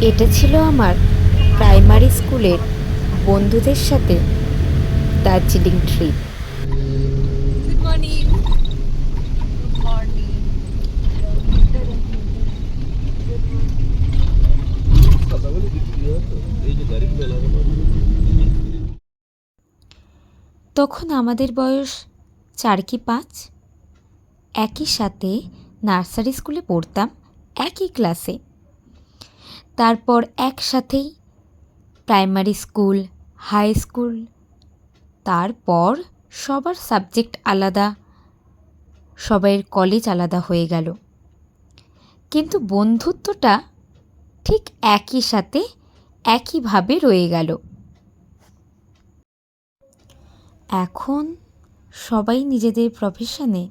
এটা ছিল আমার প্রাইমারি স্কুলের বন্ধুদের সাথে দার্জিলিং ট্রিপ. তখন আমাদের বয়স চার কি পাঁচ? একই সাথে নার্সারি স্কুলে পড়তাম একই ক্লাসে তারপর একসাথেই প্রাইমারি স্কুল, হাই স্কুল, তারপর সবার সাবজেক্ট আলাদা, সবাইয়ের কলেজ আলাদা হয়ে গেল। কিন্তু বন্ধুত্বটা ঠিক একই সাথে একইভাবে রয়ে গেল। এখন সবাই নিজেদের প্রফেশনে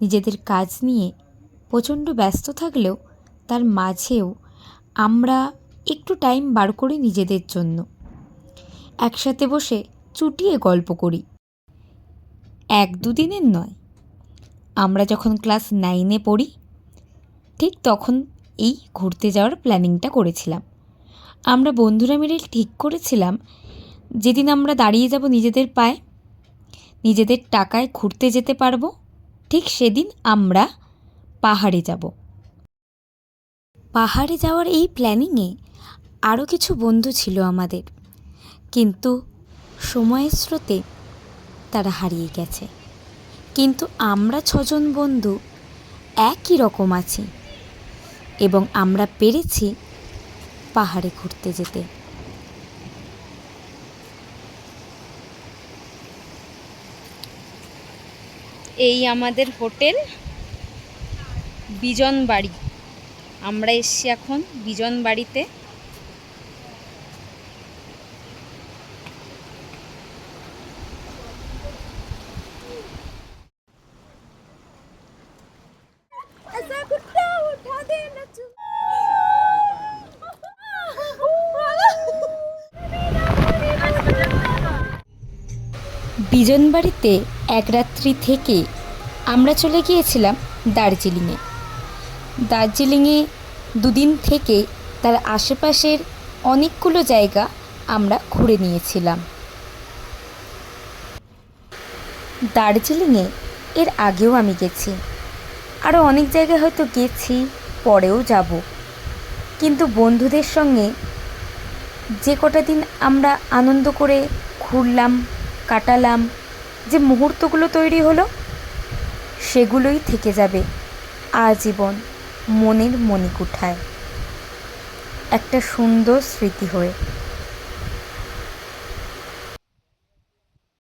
নিজেদের কাজ নিয়ে প্রচণ্ড ব্যস্ত থাকলেও তার মাঝেও আমরা একটু টাইম বার করি নিজেদের জন্য। একসাথে বসে চুটিয়ে গল্প করি। এক দুদিনের নয়। আমরা যখন ক্লাস নাইনে পড়ি, ঠিক তখন এই ঘুরতে যাওয়ার প্ল্যানিংটা করেছিলাম। আমরা বন্ধুরা মিলে ঠিক করেছিলাম, যেদিন আমরা দাঁড়িয়ে যাব নিজেদের পায়ে, নিজেদের টাকায় ঘুরতে যেতে পারব, ঠিক সেদিন আমরা পাহাড়ে যাব। পাহাড়ে যাওয়ার এই প্ল্যানিংয়ে আরও কিছু বন্ধু ছিল আমাদের। কিন্তু সময়ের স্রোতে তারা হারিয়ে গেছে। কিন্তু আমরা ছজন বন্ধু একই রকম আছি এবং আমরা পেরেছি পাহাড়ে ঘুরতে যেতে। এই আমাদের হোটেল বিজন বাড়ি আমরা এসছি এখন বিজন বাড়িতে। বিজনবাড়িতে এক রাত্রি থেকে আমরা চলে গিয়েছিলাম দার্জিলিংয়ে। দার্জিলিংয়ে দুদিন থেকে তার আশেপাশের অনেকগুলো জায়গা আমরা ঘুরে নিয়েছিলাম। দার্জিলিংয়ে এর আগেও আমি গেছি। আরও অনেক জায়গায় হয়তো গেছি, পরেও যাব। কিন্তু বন্ধুদের সঙ্গে যে কটা দিন আমরা আনন্দ করে ঘুরলাম, কাটালাম, যে মুহূর্তগুলো তৈরি হলো, সেগুলোই থেকে যাবে আজীবন। মনের মণিকুঠায়। একটা সুন্দর স্মৃতি হয়ে।